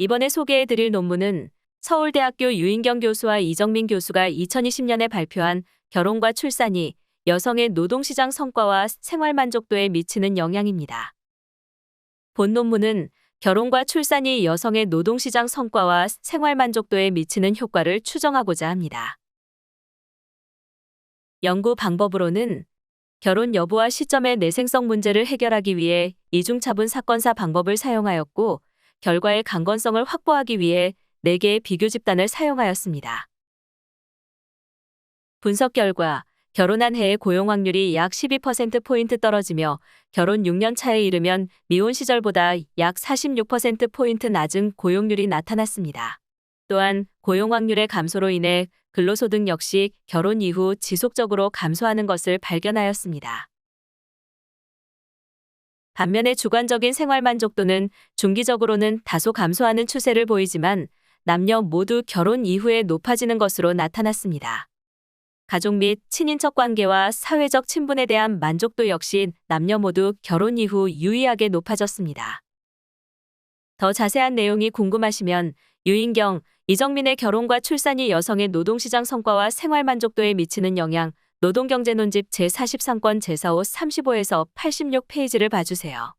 이번에 소개해드릴 논문은 서울대학교 유인경 교수와 이정민 교수가 2020년에 발표한 결혼과 출산이 여성의 노동시장 성과와 생활 만족도에 미치는 영향입니다. 본 논문은 결혼과 출산이 여성의 노동시장 성과와 생활 만족도에 미치는 효과를 추정하고자 합니다. 연구 방법으로는 결혼 여부와 시점의 내생성 문제를 해결하기 위해 이중차분 사건사 방법을 사용하였고, 결과의 강건성을 확보하기 위해 4개의 비교 집단을 사용하였습니다. 분석 결과, 결혼한 해의 고용 확률이 약 12%포인트 떨어지며 결혼 6년 차에 이르면 미혼 시절보다 약 46%포인트 낮은 고용률이 나타났습니다. 또한 고용 확률의 감소로 인해 근로소득 역시 결혼 이후 지속적으로 감소하는 것을 발견하였습니다. 반면에 주관적인 생활 만족도는 중기적으로는 다소 감소하는 추세를 보이지만 남녀 모두 결혼 이후에 높아지는 것으로 나타났습니다. 가족 및 친인척 관계와 사회적 친분에 대한 만족도 역시 남녀 모두 결혼 이후 유의하게 높아졌습니다. 더 자세한 내용이 궁금하시면 유인경, 이정민의 결혼과 출산이 여성의 노동시장 성과와 생활 만족도에 미치는 영향, 노동경제 논집 제43권 제45 35에서 86페이지를 봐주세요.